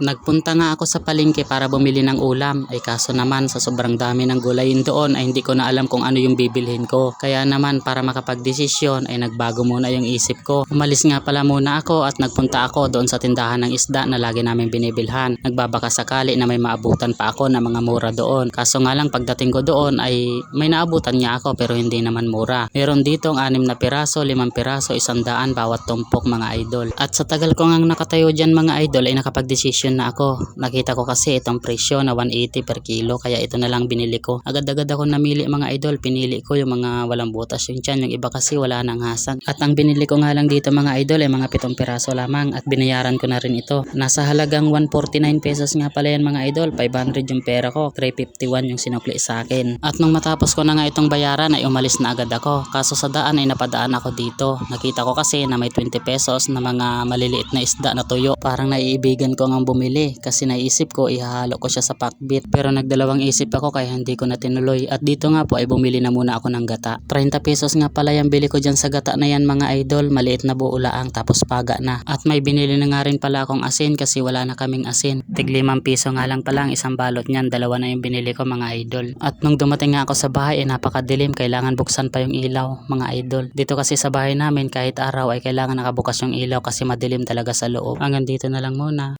Nagpunta nga ako sa palengke para bumili ng ulam ay kaso naman sa sobrang dami ng gulayin doon ay hindi ko na alam kung ano yung bibilhin ko. Kaya naman para makapagdesisyon ay nagbago muna yung isip ko. Umalis nga pala muna ako at nagpunta ako doon sa tindahan ng isda na lagi namin binibilhan. Nagbabaka sakali na may maabutan pa ako na mga mura doon. Kaso nga lang pagdating ko doon ay may naabutan niya ako pero hindi naman mura. Meron ditong anim na piraso, limang piraso, isang daan bawat tumpok mga idol. At sa tagal ko ngang nakatayo dyan mga idol ay nakapagdesisyon na ako. Nakita ko kasi itong presyo na 180 per kilo kaya ito na lang binili ko. Agad-agad ako namili mga idol. Pinili ko yung mga walang butas yung tiyan. Yung iba kasi wala nang hasang. At ang binili ko nga lang dito mga idol ay mga pitong piraso lamang at binayaran ko na rin ito. Nasa halagang 149 pesos nga pala yan mga idol. 500 yung pera ko. 351 yung sinukli sa akin. At nung matapos ko na nga itong bayaran ay umalis na agad ako. Kaso sa daan ay napadaan ako dito. Nakita ko kasi na may 20 pesos na mga maliliit na isda na tuyo. Parang naiibigan ko ngang bumili kasi naisip ko ihahalo ko siya sa pakbit. Pero nagdalawang isip ako kaya hindi ko na tinuloy. At dito nga po ay bumili na muna ako ng gata. 30 pesos nga pala yung bili ko dyan sa gata na yan mga idol. Maliit na buo laang tapos paga na. At may binili na nga rin pala akong asin kasi wala na kaming asin. Tiglimang piso nga lang pala ang isang balot niyan. Dalawa na yung binili ko mga idol. At nung dumating nga ako sa bahay ay napakadilim. Kailangan buksan pa yung ilaw mga idol. Dito kasi sa bahay namin kahit araw ay kailangan nakabukas yung ilaw kasi madilim talaga sa loob. Hanggang dito na lang muna.